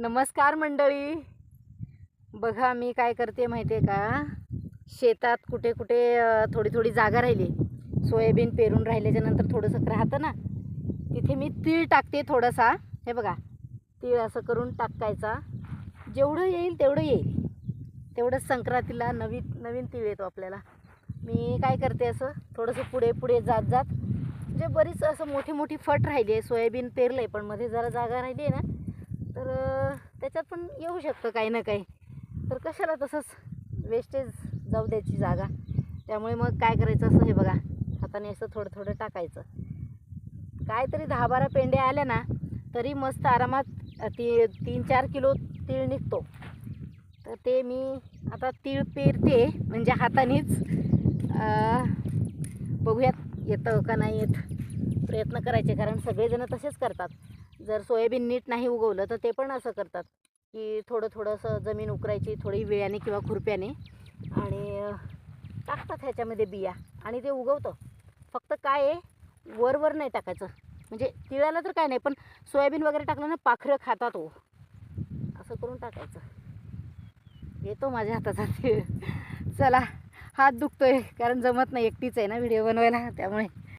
नमस्कार मंडळी. बघा मी काय करते माहिती आहे का? शेतात कुठे कुठे थोडी थोडी जागा राहिली. सोयाबीन पेरून राहिल्याच्या नंतर थोडंसं राहतं ना? तिथे मी तीळ टाकते थोडासा. हे बघा तीळ असं करून टाकायचा. जेवढं येईल तेवढं येईल. तेवढंच संक्रांतीला नवीन नवीन तीळ येतो आपल्याला. मी काय करते असं थोडंसं पुढे पुढे जात जात म्हणजे बरीच असं मोठी मोठी फट राहिली आहे. सोयाबीन पेरलं आहे पण मध्ये जरा जागा राहिली आहे ना तर त्याच्यात पण येऊ शकतं काही ना काही. तर कशाला तसंच वेस्टेज जाऊ द्यायची जागा. त्यामुळे मग काय करायचं असं हे बघा. हाताने असं थोडं थोडं टाकायचं. काहीतरी दहा बारा पेंड्या आल्या ना तरी मस्त आरामात ती तीन चार किलो तीळ निघतो. तर ते मी आता तीळ पेरते म्हणजे हातानेच बघूयात येतं का नाही येत. प्रयत्न करायचे कारण सगळेजण तसेच करतात. जर सोयाबीन नीट नाही उगवलं तर ते पण असं करतात की थोडं थोडंसं जमीन उकरायची थोडी वेळाने किंवा खुरप्याने आणि टाकतात ह्याच्यामध्ये बिया आणि ते उगवतं. फक्त काय आहे वरवर नाही टाकायचं. म्हणजे तिळाला तर काय नाही पण सोयाबीन वगैरे टाकलं ना पाखरं खातात हो असं करून टाकायचं. येतो माझ्या हाताचा तीळ. चला हात दुखतोय कारण जमत नाही एकटीच आहे ना व्हिडिओ बनवायला त्यामुळे.